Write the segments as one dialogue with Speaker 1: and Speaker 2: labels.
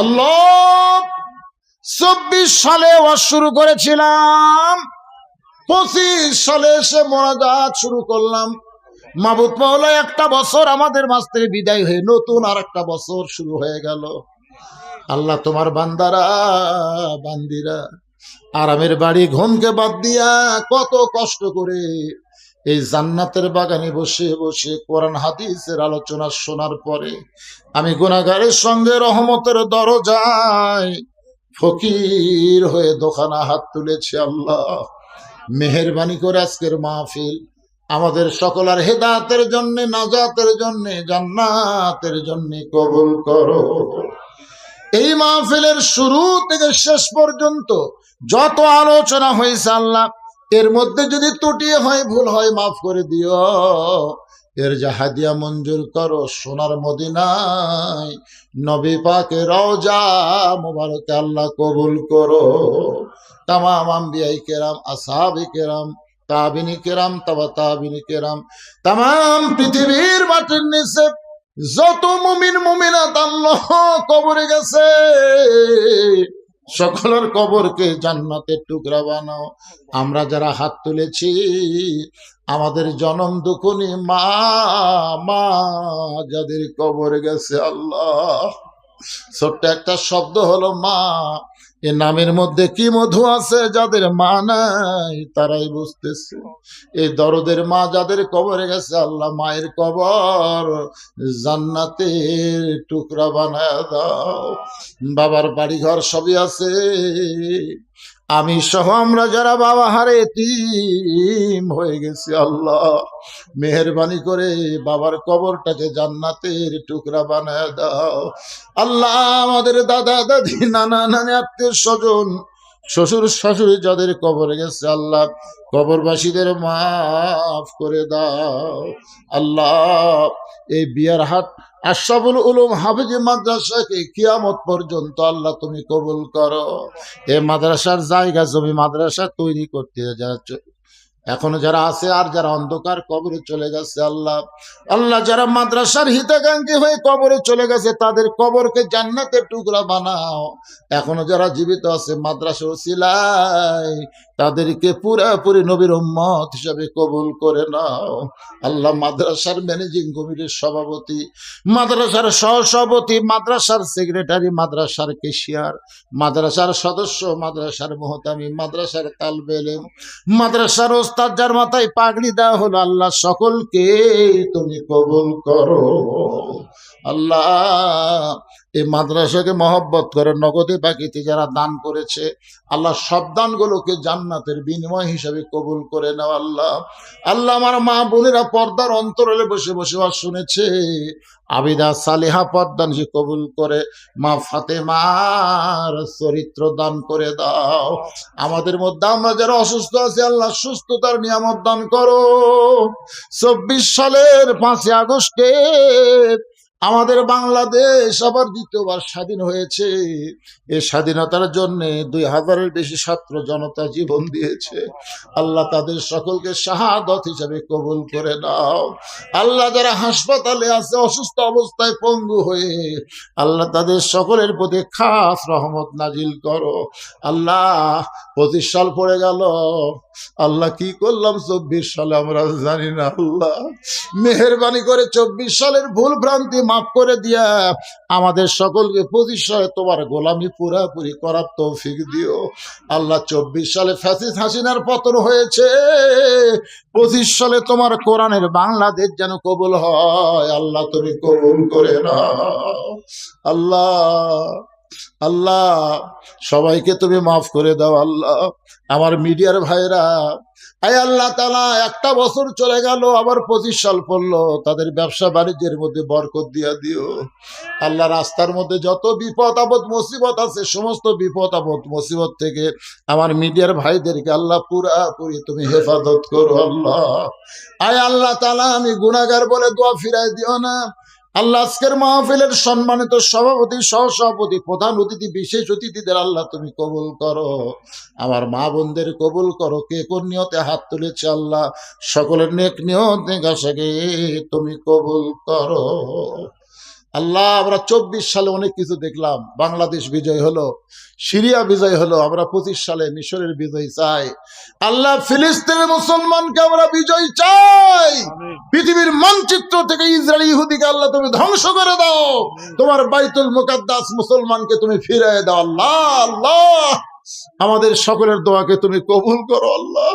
Speaker 1: আল্লাহ, চব্বিশ সালে ওয়াজ শুরু করেছিলাম, পঁচিশ সালে এসে মোনাজাত শুরু করলাম। মাবুত মাওলা, একটা বছর আমাদের মাছ থেকে বিদায় হয়ে নতুন আর একটা বছর শুরু হয়ে গেল। আল্লাহ তোমার বান্দারা, বান্দিরা, আরামের বাড়ি ঘুমকে বাদ দিয়া কত কষ্ট করে এই জান্নাতের বাগানে বসে বসে কোরআন, হাদিসের আলোচনা শোনার পরে আমি গুনাগারের সঙ্গে রহমতের দরজায় ফকির হয়ে দোকানা হাত তুলেছি, আল্লাহ। মেহরবানি করে আজকের মাহফিল আমাদের সকলের হেদাতের জন্য, নাজাতের জন্য, জান্নাতের জন্য কবুল করো। এই মাহফিলের শুরু থেকে শেষ পর্যন্ত যত আলোচনা হয়েছে, আল্লাহ এর মধ্যে যদি ত্রুটি হয়, ভুল হয়, মাফ করে দিও। এর জাহাদিয়া মঞ্জুর করো, সোনার মদিনায়। নবী পাকে রওজা মোবারকে আল্লাহ কবুল করো। তামাম আম্বিয়াই কেরাম আসাবি কেরাম, তাবিনী কেরাম, তাবা তাবিনী কেরাম। তাম পৃথিবীর মাটির নিচে যত মুমিন, মুমিনাত আল্লাহ কবরে গেছে। সকলের কবরকে জান্নাতের টুকরা বানাও। আমরা যারা হাত তুলেছি, আমাদের জনম দুখনি মা মা যাদের কবর গেছে আল্লাহ। ছোট্ট একটা শব্দ হলো মা। এ নামের মধ্যে কি মধু আছে যাদের মা নাই, তারাই বুঝতেছে। এই দরদের মা যাদের কবরে গেছে, আল্লাহ মায়ের কবর জান্নাতের টুকরা বানায় দাও। বাবার বাড়ি ঘর সবই আছে। আমি সহ আমরা যারা বাবা হারে তিম হয়ে গেছি আল্লাহ। মেহরবানি করে বাবার কবরটাকে জান্নাতের টুকরা বানায় দাও। আল্লাহ আমাদের দাদা দাদি, নানা নানি, আত্মীয় স্বজন শ্বশুর শাশুড়ি যাদের কবরে গেছে, আল্লাহ কবরবাসীদের মাফ করে দাও। আল্লাহ, এই বিয়ার হাট আশাবুল উলুম হাফিজি মাদ্রাসাকে কিয়ামত পর্যন্ত আল্লাহ তুমি কবুল করো। এ মাদ্রাসার জায়গা জমি মাদ্রাসা তৈরি করতে চ- এখনও যারা আছে আর যারা অন্ধকার কবরে চলে গেছে আল্লাহ। আল্লাহ যারা মাদ্রাসার হিতাকাঙ্ক্ষী হয়ে কবরে চলে গেছে, তাদের কবরকে জান্নাতের টুকরা বানাও। এখনও যারা জীবিত আছে মাদ্রাসা সিলাই তাদেরকে পুরাপুরি নবীর উম্মত হিসাবে কবুল করে নাও। আল্লাহ মাদ্রাসার ম্যানেজিং কমিটির সভাপতি, মাদ্রাসার সহসভাপতি, মাদ্রাসার সেক্রেটারি, মাদ্রাসার কেশিয়ার, মাদ্রাসার সদস্য, মাদ্রাসার মোহতামি মাদ্রাসার তালবেলেম মাদ্রাসার ওস্তাদ যার মাথায় পাগড়ি দেওয়া হলো, আল্লাহ সকলকে তুমি কবুল করো। আল্লাহ এই মাদ্রাসাকে মহব্বত করে, নগদে বাকিতে যারা দান করেছে, আল্লাহ সব দানগুলোকে জান্নাতের বিনিময় হিসাবে কবুল করে নাও আল্লাহ। আল্লাহ আমার মা বোনেরা পর্দার অন্তরালে বসে বসে আর শুনেছে। আবিদা সালেহা পর্দান সে কবুল করে। মা ফাতেমার চরিত্র দান করে দাও। আমাদের মধ্যে আমরা যারা অসুস্থ আছি, আল্লাহ সুস্থতার নিয়ামত দান করো। চব্বিশ সালের পাঁচই আগস্টে আমাদের বাংলাদেশ আবার দ্বিতীয়বার স্বাধীন হয়েছে। এ স্বাধীনতার জন্য দুই হাজারের বেশি ছাত্র জনতা জীবন দিয়েছে। আল্লাহ তাদের সকলকে শাহাদত হিসাবে কবুল করে নাও। আল্লাহ যারা হাসপাতালে আছে, অসুস্থ অবস্থায় পঙ্গু হয়ে, আল্লাহ তাদের সকলের প্রতি খাস রহমত নাজিল করো। আল্লাহ, পঁচিশ সাল পড়ে গেল। আল্লাহ কি করলাম? চব্বিশ সালে আমরা জানি না আল্লাহ। মেহরবানি করে চব্বিশ সালের ভুল ভ্রান্তি মাফ করে দিয়া আমাদের সকলকে পঁচিশ সালে তোমার গোলামি পুরাপুরি করার তৌফিক দিও। আল্লাহ চব্বিশ সালে ফ্যাসিস হাসিনার পতন হয়েছে। পঁচিশ সালে তোমার কোরআনের বাংলাদেশ যেন কবুল হয়। আল্লাহ তুমি কবুল করে না আল্লাহ আল্লাহ, সবাইকে তুমি মাফ করে দাও আল্লাহ। আমার মিডিয়ার ভাইরা আয় আল্লাহ তালা একটা বছর চলে গেল, আবার পঁচিশ সাল পড়ল। তাদের ব্যবসা বাণিজ্যের মধ্যে বরকত দিয়া দিও। আল্লাহ রাস্তার মধ্যে যত বিপদ আপদ, মুসিবত আছে, সমস্ত বিপদ আপদ, মুসিবত থেকে আমার মিডিয়ার ভাইদেরকে আল্লাহ পুরাপুরি তুমি হেফাজত করো আল্লাহ। আয় আল্লাহ তালা আমি গুনাগার বলে দোয়া ফিরাই দিও না। আল্লাহ আজকের মাহফিলের সম্মানিত সভাপতি, সহসভাপতি, প্রধান অতিথি, বিশেষ অতিথিদের আল্লাহ তুমি কবুল করো। আমার মা বোনদের কবুল করো। কে কোন নিয়তে হাত তুলেছে আল্লাহ? সকলের নেক নিয়ত নেগাসাকে তুমি কবুল করো। আল্লাহ আমরা চব্বিশ সালে অনেক কিছু দেখলাম। বাংলাদেশ বিজয় হলো সিরিয়া বিজয় হলো আমরা পঁচিশ সালে মিশরের বিজয় চাই। আল্লাহ ফিলিস্তিনের মুসলমানকে আমরা বিজয় চাই। পৃথিবীর মানচিত্র থেকে ইসরায়েল ইহুদিকে আল্লাহ তুমি ধ্বংস করে দাও। তোমার বাইতুল মুকাদ্দাস মুসলমানকে তুমি ফিরে দাও। আল্লাহ আল্লাহ। আমাদের সকলের দোয়াকে তুমি কবুল করো আল্লাহ।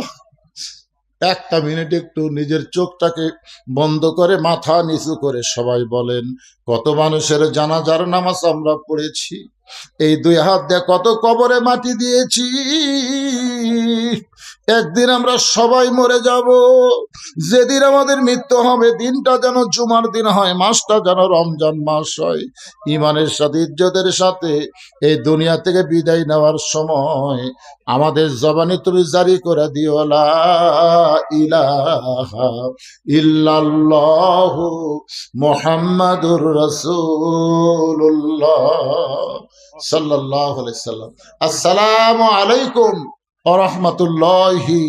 Speaker 1: একটা মিনিট একটু নিজের চোখটাকে বন্ধ করে মাথা নিচু করে সবাই বলেন, কত মানুষের জানাজার নামাজ আমরা পড়েছি? এই দুই হাত দিয়ে কত কবরে মাটি দিয়েছি। একদিন আমরা সবাই মরে যাব। যেদিন আমাদের মৃত্যু হবে, দিনটা যেন জুমার দিন হয়, মাসটা যেন রমজান মাস হয়। ইমানের সাথে, ইজ্জতের সাথে এই দুনিয়া থেকে বিদায় নেওয়ার সময় আমাদের জবানে তুমি জারি করে দিও ইল্লাল্লাহু মুহাম্মাদুর রাসূলুল্লাহ। আলাইহি সাল্লাম। আসসালামু আলাইকুম ওয়া রাহমাতুল্লাহি